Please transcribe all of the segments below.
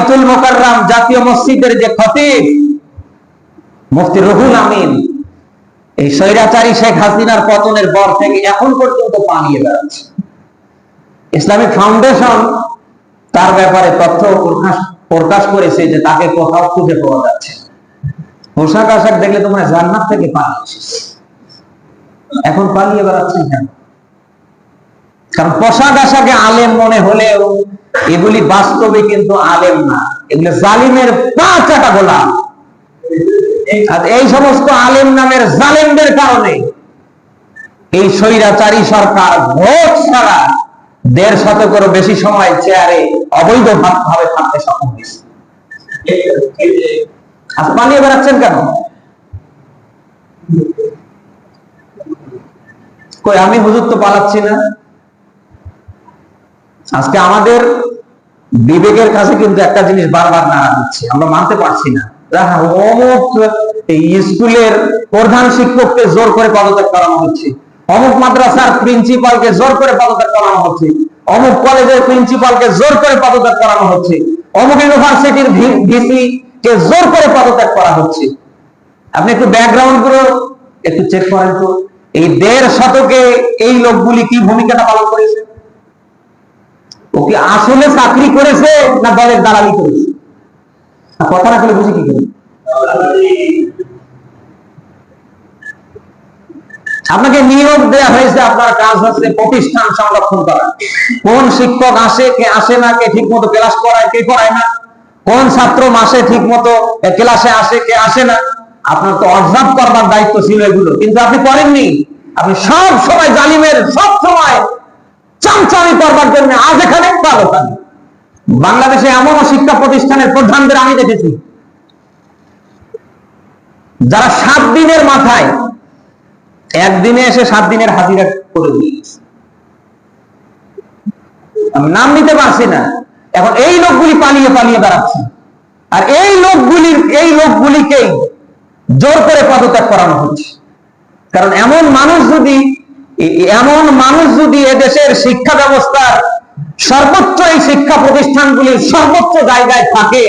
বাইতুল মোকাররাম জাতীয় মসজিদের যে খতিব, মুফতি রুহুল আমিন, এই স্বৈরাচারী শেখ হাসিনার পতনের পর থেকে এখন পর্যন্ত পালিয়ে বেড়াচ্ছে। ইসলামিক ফাউন্ডেশন তার ব্যাপারে তথ্য প্রকাশ প্রকাশ করেছে যে তাকে কোথাও খুঁজে পাওয়া যাচ্ছে পোশাক আশাক দেখলে তোমরা জান্নাত থেকে পালিয়েছে এখন পালিয়ে বেড়াচ্ছেন কেন? কারণ পোশাক আশাকে আলেম মনে হলেও এগুলি বাস্তবে কিন্তু আলেম না। এগুলো জালিমের পা চাটা গোলাম এই সমস্ত আলেম নামের জালেমদের কারণে এই স্বৈরাচারী সরকার ভোট ছাড়া দেড় শতকেরও বেশি সময় চেয়ারে অবৈধ ভাবে থাকতে সক্ষম হয়েছে। পালিয়ে বেড়াচ্ছেন কেন? কই, আমি হুজুর তো পালাচ্ছি না? আজকে আমাদের বিবেকের কাছে কিন্তু একটা জিনিস বারবার নাড়া দিচ্ছে, আমরা মানতে পারছি না। স্কুলের প্রধান শিক্ষককে জোর করে পদত্যাগ করানো হচ্ছে, অমুক মাদ্রাসার প্রিন্সিপালকে জোর করে পদত্যাগ করানো হচ্ছে, অমুক কলেজের প্রিন্সিপালকে জোর করে পদত্যাগ করানো হচ্ছে, অমুক ইউনিভার্সিটির ভিসি কে জোর করে পদত্যাগ করা হচ্ছে। আপনি একটু ব্যাকগ্রাউন্ডগুলো একটু চেক করেন তো, এই দেড় শতকে এই লোকগুলি কি ভূমিকাটা পালন করেছে? ও কি আসলে চাকরি করেছে না দলের দালালি করেছে? কথা বলে বুঝি কি করে? আপনাকে নিয়োগ দেওয়া হয়েছে আপনার কাজ হচ্ছে প্রতিষ্ঠান সংরক্ষণ করা। কোন শিক্ষক আসে, কে আসে না, কে ঠিক মতো ক্লাস করায় কে করায় না? কোন ছাত্র মাসে ঠিক মতো ক্লাসে আসে, কে আসে না? আপনার তো অবজার্ভ করবার দায়িত্ব ছিল এগুলো। কিন্তু আপনি করেননি। আপনি সব সময় জালিমের সব সময় চামচামি করবার জন্য আজ এখানে বাংলাদেশে এমন শিক্ষা প্রতিষ্ঠানের প্রধানদের আমি দেখেছি। যারা সাত দিনের মাথায় একদিনে এসে সাত দিনের হাজিরা করে দিয়েছে। নাম নিতে পারছি না। এখন এই লোকগুলি পালিয়ে পালিয়ে বেড়াচ্ছে। আর এই লোকগুলির, এই লোকগুলিকেই জোর করে পদত্যাগ করানো হচ্ছে। কারণ এমন মানুষ যদি এমন মানুষ যদি এদেশের শিক্ষা ব্যবস্থার সর্বোচ্চ এই শিক্ষা প্রতিষ্ঠানগুলির সর্বোচ্চ জায়গায় থাকে,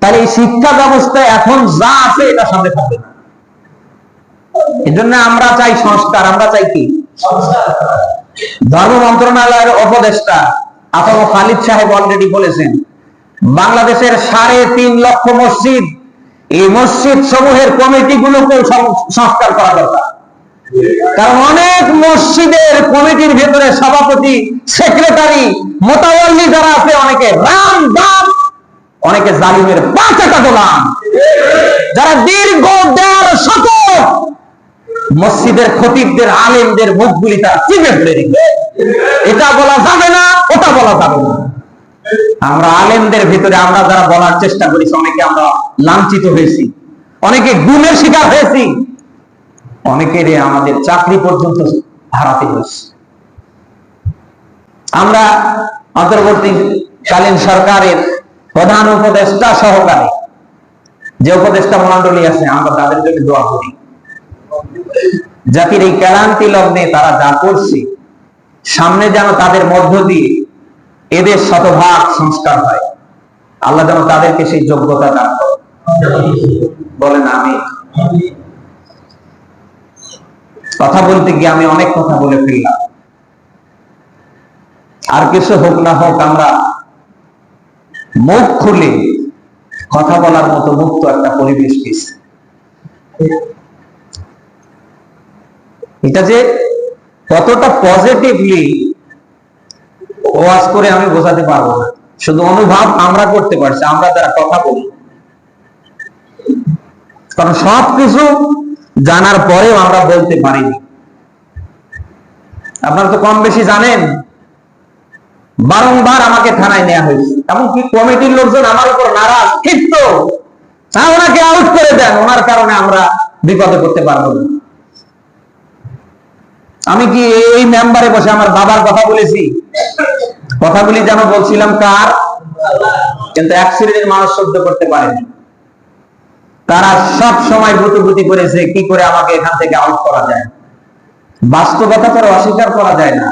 তাহলে এই শিক্ষা ব্যবস্থা এখন যা আছে এটা সামনে থাকবে না। এজন্য আমরা চাই সংস্কার, আমরা চাই কি? ধর্ম মন্ত্রণালয়ের উপদেষ্টা আতম খালিদ সাহেব অলরেডি বলেছেন, বাংলাদেশের সাড়ে তিন লক্ষ মসজিদ, এই মসজিদ সমূহের কমিটি গুলোকেও সংস্কার করা দরকার। কারণ অনেক মসজিদের কমিটির ভেতরে সভাপতি, সেক্রেটারি মোতাবল্লি যারা আছে, অনেকে রাম বাম অনেকে জালিমের পাঁচাটা গোলাম। যারা দীর্ঘ দেড় শতক মসজিদের খতিবদের, আলেমদের মুখগুলি তারা চিপে ধরে এটা বলা যাবে না, ওটা বলা যাবে না। আমরা আলেমদের ভিতরে, আমরা যারা বলার চেষ্টা করেছি, অনেকে আমরা লাঞ্ছিত হয়েছি। অনেকে গুণের শিকার হয়েছি। অনেকের আমাদের চাকরি পর্যন্ত হারাতে হয়েছে। আমরা অন্তর্বর্তীকালীন সরকারের প্রধান উপদেষ্টা সহকারে যে উপদেষ্টা মন্ডলী আছে, আমরা তাদের জন্য দোয়া করি। জাতির এই ক্লান্তি লগ্নে তারা যা করছে, সামনে যেন তাদের মধ্য দিয়ে এদের শতভাগ সংস্কার হয়। আল্লাহ যেন তাদেরকে সেই যোগ্যতা দান করে বলেন আমি কথা বলতে গিয়ে আমি অনেক কথা বলে ফেললাম। আর কিছু হোক না হোক, আমরা মুখ খুলে কথা বলার মতো মুক্ত একটা পরিবেশ পেয়েছি। এটা যে কতটা পজিটিভলি ওয়াজ করে আমি বোঝাতে পারব না। শুধু অনুভব আমরা করতে পারছি, আমরা যারা কথা বলি। কারণ সবকিছু জানার পরেও আমরা বলতে পারিনি আপনারা তো কম বেশি জানেন, বারংবার আমাকে থানায় নেওয়া হয়েছে। এমনকি কমিটির লোকজন আমার উপর নারাজ, ক্ষিপ্ত। ওনাকে আউট করে দেন, ওনার কারণে আমরা বিপদে করতে পারব না। আমি কি এই মেম্বারে বসে আমার বাবার কথা বলেছি? কথাগুলি যেন বলছিলাম কার? কিন্তু এক শ্রেণির মানুষ সহ্য করতে পারেনি। তারা সব সময় গুতুগুতি করেছে, কি করে আমাকে এখান থেকে আউট করা যায়? বাস্তবতা তো অস্বীকার করা যায় না।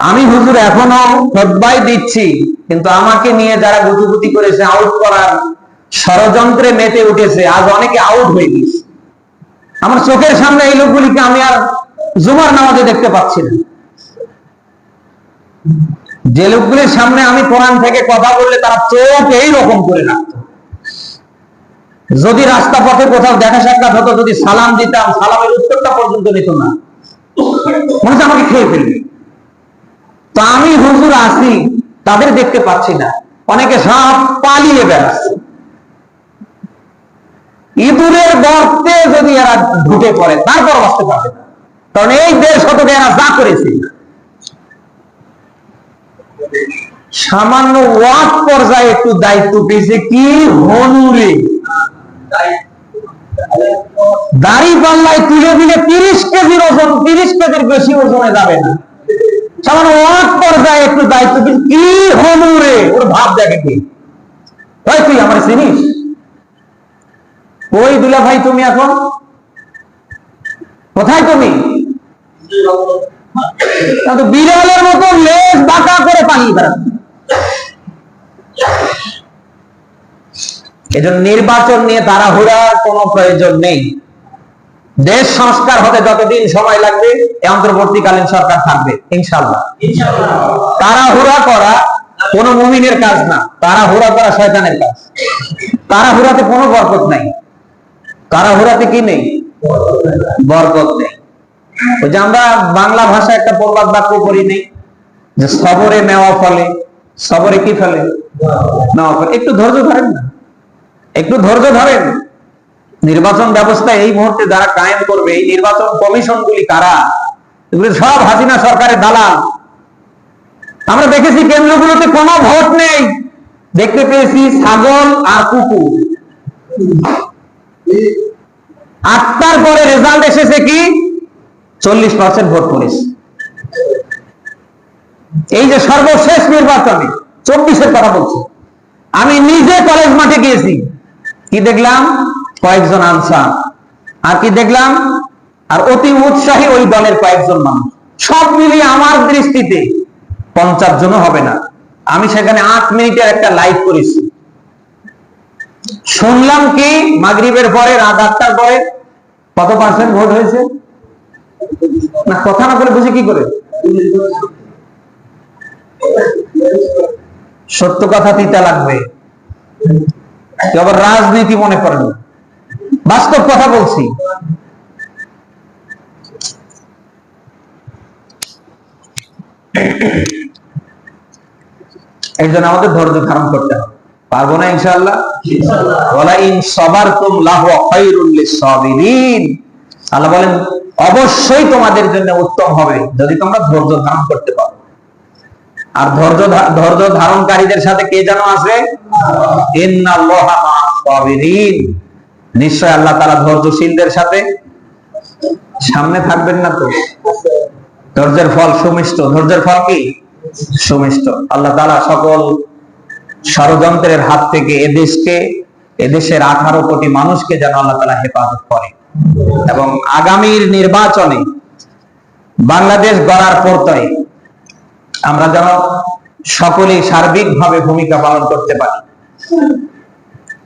আমি হুজুর এখনও খোদবাই দিচ্ছি, কিন্তু আমাকে নিয়ে যারা গুতুগুতি করেছে আউট করার ষড়যন্ত্রে মেতে উঠেছে, আজ অনেকে আউট হয়ে গেছে। আমার চোখের সামনে এই লোকগুলিকে আমি আর জুমার নামাজে দেখতে পাচ্ছি না। যে লোকগুলির সামনে আমি কোরআন থেকে কথা বললে তারা চোখ এই রকম করে রাখতো। যদি রাস্তা পথে কোথাও দেখা সাক্ষাৎ হতো, যদি সালাম দিতাম, সালামের উত্তরটা পর্যন্ত নিত না। মনে হচ্ছে আমাকে খেয়ে ফেলবে। তো আমি হুজুর আসি তাদের দেখতে পাচ্ছি না। অনেকে সব পালিয়ে বেড়াচ্ছে। ইঁদুরের গর্তে যদি এরা ঢুকে পড়ে, তারপর বাঁচতে পারবে না। কারণ এই দেড় শতকে এরা যা করেছে। সামান্য ওয়াক পর্যায়ে একটু দায়িত্ব পেয়েছে কি? হনুরে দাড়ি পাল্লায় তুলে দিলে তিরিশ কেজির ওজন, তিরিশ কেজির বেশি ওজনে যাবে না। সামান্য ওয়াক পর্যায়ে একটু দায়িত্ব কি ওর ভাব দেখে কি? ভাই তুই আমার চিনিস? ভাই তুমি এখন? কোথায় তুমি? বিড়ালের মতো লেজ বাঁকা করে পালিয়ে বেড়াচ্ছে। এজন্য নির্বাচন নিয়ে তাড়াহুড়ার কোনো প্রয়োজন নেই। দেশ সংস্কার হতে যতদিন সময় লাগবে এই অন্তর্বর্তীকালীন সরকার থাকবে ইনশাল্লাহ তাড়াহুড়া করা কোন মুমিনের কাজ না তাড়াহুড়া করা শয়তানের কাজ। তাড়াহুড়াতে কোনো বরকত নাই। তাড়াহুড়াতে কি নেই? বরকত নেই। ওই যে আমরা বাংলা ভাষা একটা প্রবাদ বাক্য করি নেই যে সবরে নেওয়া ফলে সবরে কি ফেলে? নেওয়া ফলে। একটু ধৈর্য ধরেন না। একটু ধৈর্য ধরেন। নির্বাচন ব্যবস্থা এই মুহূর্তে যারা কায়েম করবে, এই নির্বাচন কমিশন গুলি কারা? সব হাসিনা সরকারের দালাল। আমরা দেখেছি কেন্দ্রগুলোতে কোনো ভোট নেই। দেখতে পেয়েছি ছাগল আর কুকুর। আটটার পরে রেজাল্ট এসেছে কি? চল্লিশ পার্সেন্ট ভোট পড়েছে এই যে সর্বশেষ নির্বাচনে চব্বিশের কথা বলছি। আমি নিজে কলেজ মাঠে গিয়েছি। কি দেখলাম? কয়েকজন আনসার। আর কি দেখলাম? আর অতি উৎসাহী ওই দলের কয়েকজন মানুষ। সব মিলিয়ে আমার দৃষ্টিতে পঞ্চাশ জনও হবে না। আমি সেখানে আট মিনিটের একটা লাইভ করেছি। শুনলাম কি? মাগরিবের পরে, রাত আটটার পরে কত পার্সেন্ট ভোট হয়েছে? না, কথা না বলে বুঝি কি করে? সত্য কথা তিতা লাগবে। আবার রাজনীতি মনে করেন বাস্তব কথা বলছি। এই জন্য আমাদের ধৈর্য ধারণ করতে হবে। পারব না ইনশাআল্লাহ? ওয়ালা ইন সাবারতুম লাহু খায়রুল লিসাবিরিন আল্লাহ বলেন অবশ্যই তোমাদের জন্য উত্তম হবে যদি তোমরা ধৈর্য ধারণ করতে পারো। আর ধৈর্য ধৈর্য ধারণকারীদের সাথে কে যেন আছে নিশ্চয় আল্লাহ তাআলা ধৈর্যশীলদের সাথে। সামনে থাকবেন না তো? ধৈর্যের ফল সুমিষ্ট। ধৈর্যের ফল কি? সুমিষ্ট। আল্লাহ তারা সকল ষড়যন্ত্রের হাত থেকে এদেশকে, এদেশের আঠারো কোটি মানুষকে যেন আল্লাহ তালা হেফাজত করে এবং আগামীর নির্বাচনে বাংলাদেশ গড়ার পরতয় আমরা যেন সকলেই সার্বিকভাবে ভূমিকা পালন করতে পারি।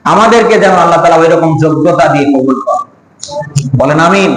আমাদেরকে যেন আল্লাহ তালা ওই রকম যোগ্যতা দিয়ে কবুল করেন। বলেন আমিন।